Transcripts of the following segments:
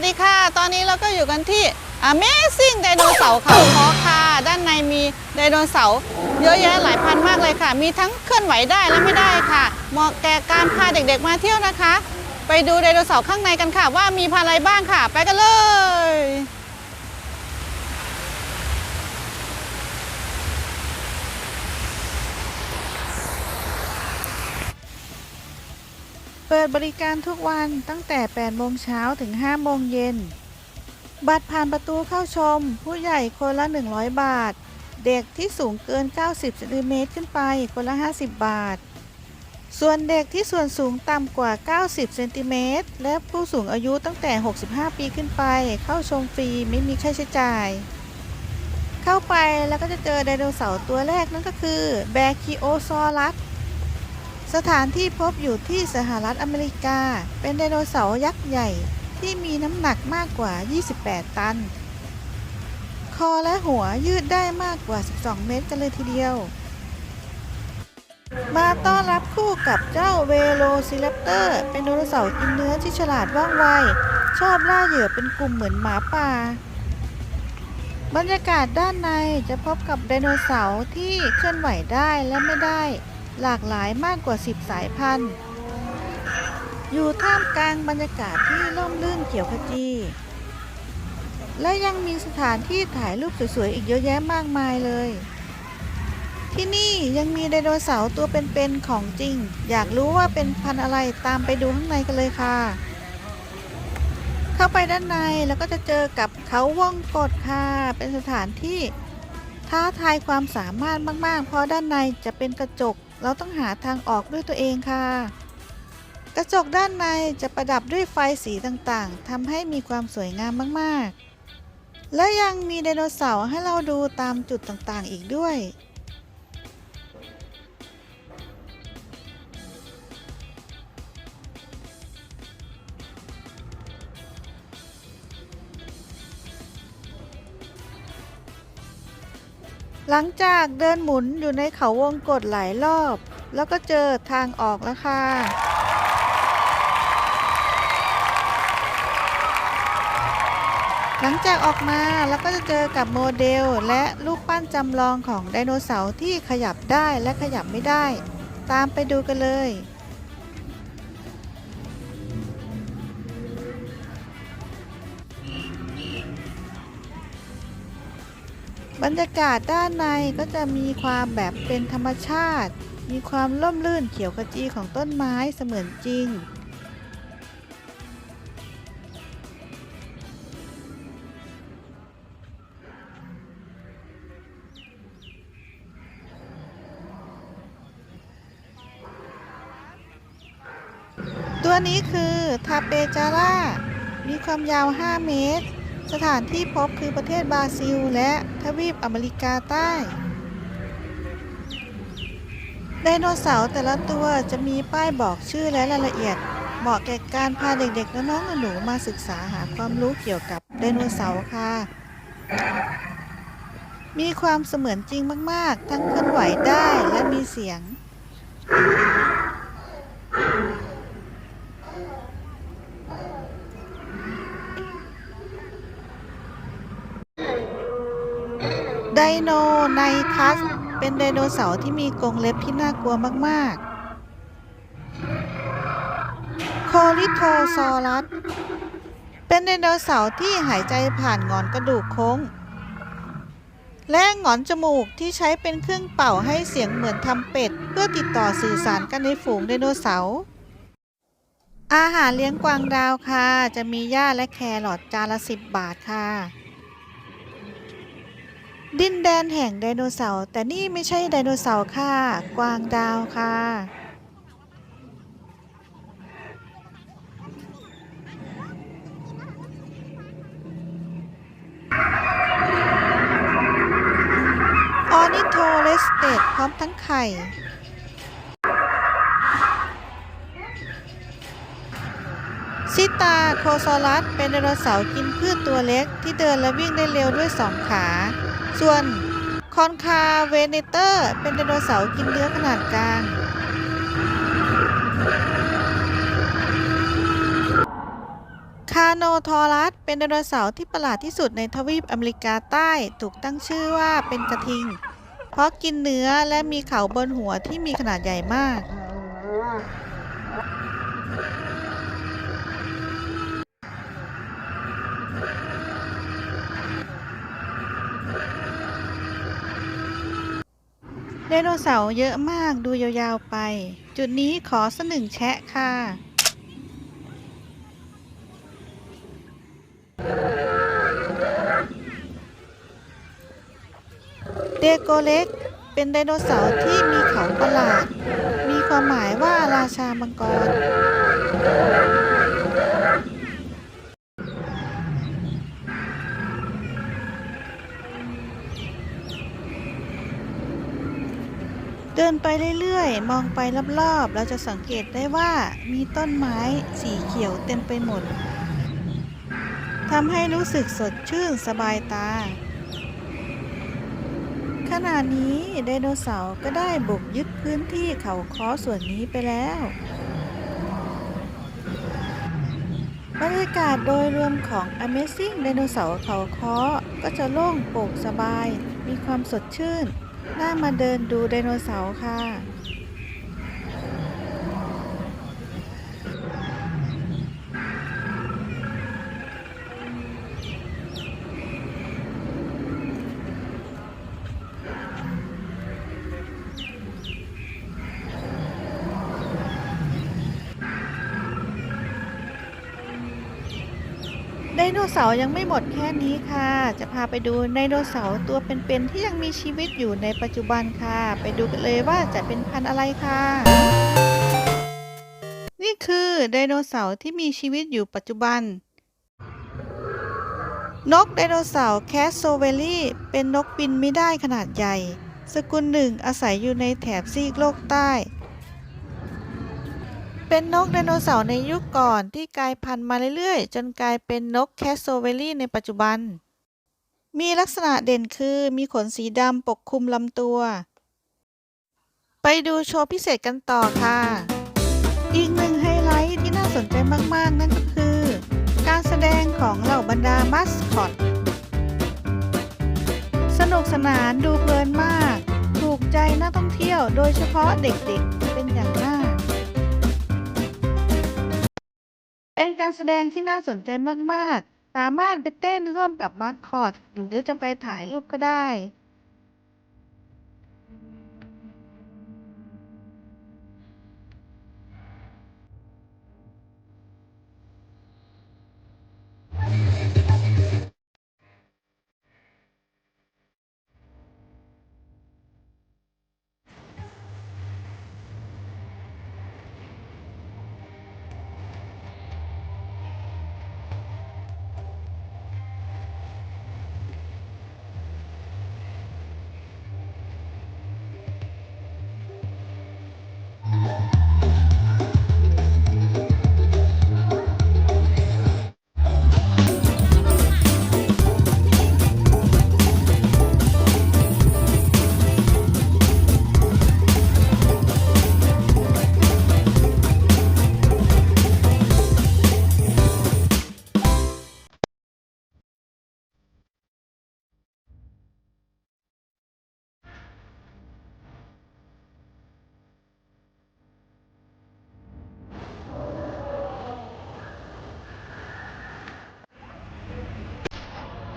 วัสดีค่ะ ตอนนี้เราก็อยู่กันที่ Amazing ไดโนเสาร์เขาคอค่ะ ด้านในมีไดโนเสาร์เยอะแยะหลายพันมากเลยค่ะ มีทั้งเคลื่อนไหวได้และไม่ได้ค่ะ เหมาะแก่การพาเด็กๆมาเที่ยวนะคะ ไปดูไดโนเสาร์ข้างในกันค่ะ ว่ามีพันอะไรบ้างค่ะ ไปกันเลย เปิดบริการทุกวันตั้งแต่ 8 โมงเช้าถึง 5 โมงเย็น บัตรผ่านประตูเข้าชม ผู้ใหญ่คนละ 100 บาท เด็กที่สูงเกิน 90เซนติเมตรขึ้นไปคนละ 50 บาท ส่วนเด็กที่ส่วนสูงต่ำกว่า 90เซนติเมตรและผู้สูงอายุตั้งแต่ 65 ปีขึ้นไป เข้าชมฟรีไม่มีค่าใช้จ่าย เข้าไปแล้วก็จะเจอไดโนเสาร์ตัวแรกนั่นก็คือแบคิโอซอรัส สถานที่พบอยู่ที่สหรัฐอเมริกา เป็นไดโนเสาร์ยักษ์ใหญ่ที่มีน้ำหนักมากกว่า 28 ตัน คอและหัวยืดได้มากกว่า 12 เมตรกันเลยทีเดียว มาต้อนรับคู่กับเจ้าเวโรซิรัปเตอร์ เป็นไดโนเสาร์กินเนื้อที่ฉลาดว่องไว ชอบล่าเหยื่อเป็นกลุ่มเหมือนหมาป่า บรรยากาศด้านในจะพบกับไดโนเสาร์ที่เคลื่อนไหวได้และไม่ได้ หลากหลายมากกว่า 10 สายพันธุ์ อยู่ท่ามกลางบรรยากาศที่ร่มรื่นเขียวขจี และยังมีสถานที่ถ่ายรูปสวยๆ อีกเยอะแยะมากมายเลย ที่นี่ยังมีไดโนเสาร์ตัวเป็นๆของจริง อยากรู้ว่าเป็นพันธุ์อะไรตามไปดูข้างในกันเลยค่ะ เข้าไปด้านในแล้วก็จะเจอกับเขาว่องกดค่ะ เป็นสถานที่ท้าทายความสามารถมาก ๆ เพราะด้านในจะเป็นกระจก เราต้องหาทางออกด้วยตัวเองค่ะ กระจกด้านในจะประดับด้วยไฟสีต่างๆทำให้มีความสวยงามมากๆ และยังมีไดโนเสาร์ให้เราดูตามจุดต่างๆอีกด้วย หลังจากเดินหมุนอยู่ในเขาวงกฏหลายรอบ แล้วก็เจอทางออกแล้วค่ะหลังจากออกมาแล้วก็จะเจอกับโมเดลและรูปปั้นจำลองของไดโนเสาร์ที่ขยับได้และขยับไม่ได้ ตามไปดูกันเลย บรรยากาศด้านในก็จะมีความแบบเป็นธรรมชาติ มีความร่มรื่นเขียวขจีของต้นไม้เสมือนจริง ตัวนี้คือทาเปจาร่า มีความยาว 5 เมตร สถานที่พบคือประเทศบราซิล และทวีปอเมริกาใต้ไดโนเสาร์แต่ละตัวจะมีป้ายบอกชื่อและรายละเอียด เหมาะแก่การพาเด็กๆและน้องหนูมาศึกษาหาความรู้เกี่ยวกับไดโนเสาร์ค่ะ มีความเสมือนจริงมากๆ ทั้งเคลื่อนไหวได้และมีเสียง ไดโนไนทัส เป็นไดโนเสาร์ที่มีกรงเล็บที่น่ากลัวมาก ๆ โคลิโทซอรัส เป็นไดโนเสาร์ที่หายใจผ่านงอนกระดูกโค้ง และงอนจมูกที่ใช้เป็นเครื่องเป่าให้เสียงเหมือนทำเป็ด เพื่อติดต่อสื่อสารกันในฝูงไดโนเสาร์อาหารเลี้ยงกวางดาวค่ะ จะมีหญ้าและแครอทจานละ 10 บาทค่ะ ดินแดนแห่งไดโนเสาร์แต่นี่ไม่ใช่ไดโนเสาร์ค่ะ กวางดาวค่ะ ออนิโทเลสเตดพร้อมทั้งไข่ ซิตาโคซอรัสเป็นไดโนเสาร์กินพืชตัวเล็กที่เดินและวิ่งได้เร็วด้วยสองขา ส่วนคอนคาเวเนเตอร์เป็นไดโนเสาร์กินเนื้อขนาดกลาง คาโนทอรัสเป็นไดโนเสาร์ที่ประหลาดที่สุดในทวีปอเมริกาใต้ถูกตั้งชื่อว่าเป็นกระทิง เพราะกินเนื้อและมีเขาบนหัวที่มีขนาดใหญ่มาก ไดโนเสาร์เยอะมากดูยาวๆไป จุดนี้ขอสกหนึ่งแชะค่ะ เดโกเล็ก เป็นไดโนเสาร์ที่มีเขาประหลาด มีความหมายว่าราชามังกร เดินไปเรื่อยๆ มองไปรอบๆ เราจะสังเกตได้ว่ามีต้นไม้สีเขียวเต็มไปหมดทำให้รู้สึกสดชื่นสบายตา ขณะนี้ไดโนเสาร์ก็ได้บุกยึดพื้นที่เขาค้อส่วนนี้ไปแล้วบรรยากาศโดยรวมของ Amazing ไดโนเสาร์เขาค้อก็จะโล่งโปร่งสบาย มีความสดชื่น น่ามาเดินดูไดโนเสาร์ค่ะ ไดโนเสาร์ยังไม่หมดแค่นี้ค่ะ จะพาไปดูไดโนเสาร์ตัวเป็นๆที่ยังมีชีวิตอยู่ในปัจจุบันค่ะ ไปดูกันเลยว่าจะเป็นพันธุ์อะไรค่ะ นี่คือไดโนเสาร์ที่มีชีวิตอยู่ปัจจุบัน นกไดโนเสาร์แคสโซเวลี่เป็นนกบินไม่ได้ขนาดใหญ่ สกุลหนึ่งอาศัยอยู่ในแถบซีกโลกใต้ เป็นนกไดโนเสาร์ในยุคก่อนที่กลายพันธุ์มาเรื่อยๆ จนกลายเป็นนกแคสโซเวลี่ในปัจจุบัน มีลักษณะเด่นคือมีขนสีดำปกคลุมลำตัว ไปดูโชว์พิเศษกันต่อค่ะ อีกหนึ่งไฮไลท์ที่น่าสนใจมากๆ นั่นก็คือ การแสดงของเหล่าบรรดามัสคอต สนุกสนานดูเพลินมาก ถูกใจนักท่องเที่ยวโดยเฉพาะเด็กๆ เป็นอย่างมาก การแสดงที่น่าสนใจมาก ๆ สามารถไปเต้นร่วมกับมาสคอต หรือจะไปถ่ายรูปก็ได้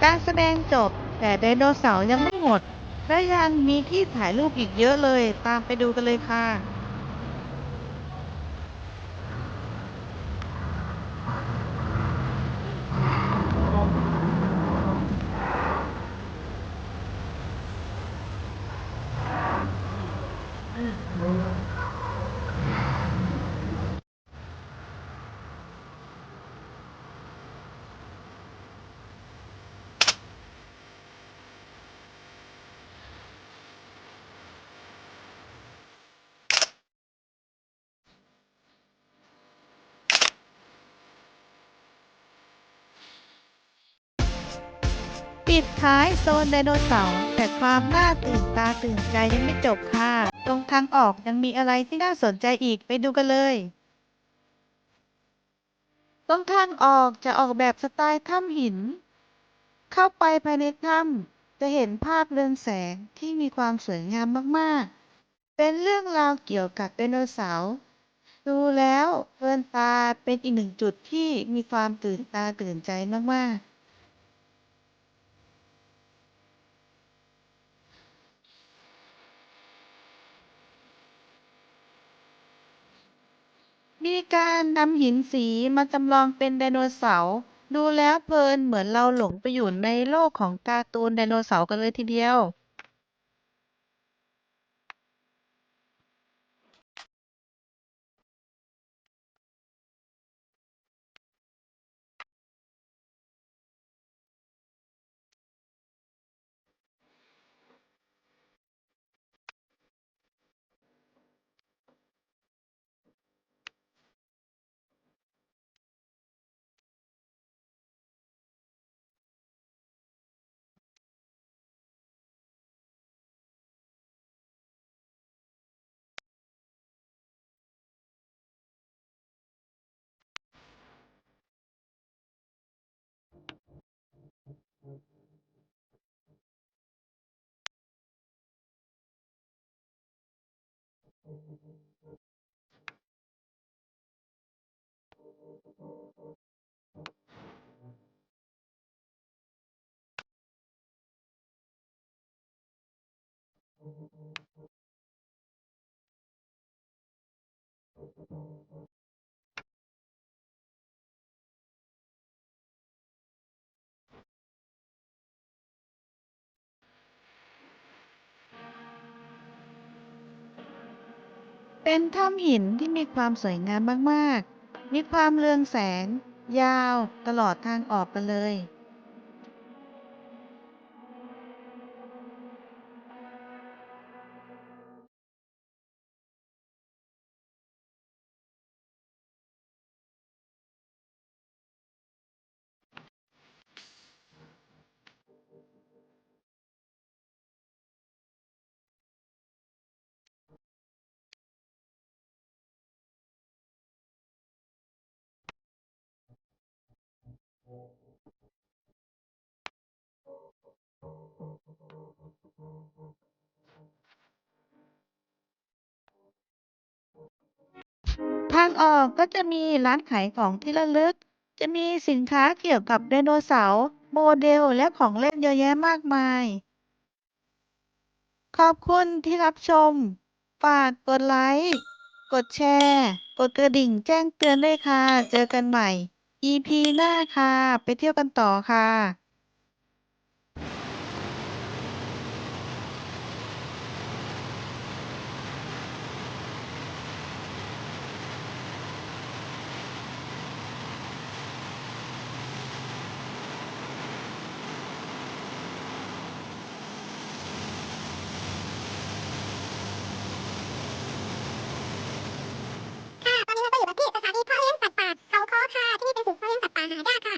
การแสดงจบ แต่ไดโนเสาร์ยังไม่หมดและยังมีที่ถ่ายรูปอีกเยอะเลย ตามไปดูกันเลยค่ะ ปิดท้ายโซนไดโนเสาร์แต่ความน่าตื่นตาตื่นใจยังไม่จบค่ะ ตรงทางออกยังมีอะไรที่น่าสนใจอีกไปดูกันเลยตรงทางออกจะออกแบบสไตล์ถ้ำหิน เข้าไปภายในถ้ำจะเห็นภาพเรืองแสงที่มีความสวยงามมากๆ เป็นเรื่องราวเกี่ยวกับไดโนเสาร์ดูแล้วเพลินตาเป็นอีกหนึ่งจุดที่มีความตื่นตาตื่นใจมากๆ มีการนำหินสีมาจำลองเป็นไดโนเสาร์ดูแล้วเพลินเหมือนเราหลงไปอยู่ในโลกของการ์ตูนไดโนเสาร์กันเลยทีเดียว เป็นถ้ำหินที่มีความสวยงามมาก ๆ มีความเรืองแสง ยาวตลอดทางออกกันเลย ทางออกก็จะมีร้านขายของที่ระลึก จะมีสินค้าเกี่ยวกับไดโนเสาร์โมเดลและของเล่นเยอะแยะมากมาย ขอบคุณที่รับชม ฝากกดไลค์ กดแชร์ กดกระดิ่งแจ้งเตือนด้วยค่ะ เจอกันใหม่ EP หน้าค่ะ ไปเที่ยวกันต่อค่ะ ребята.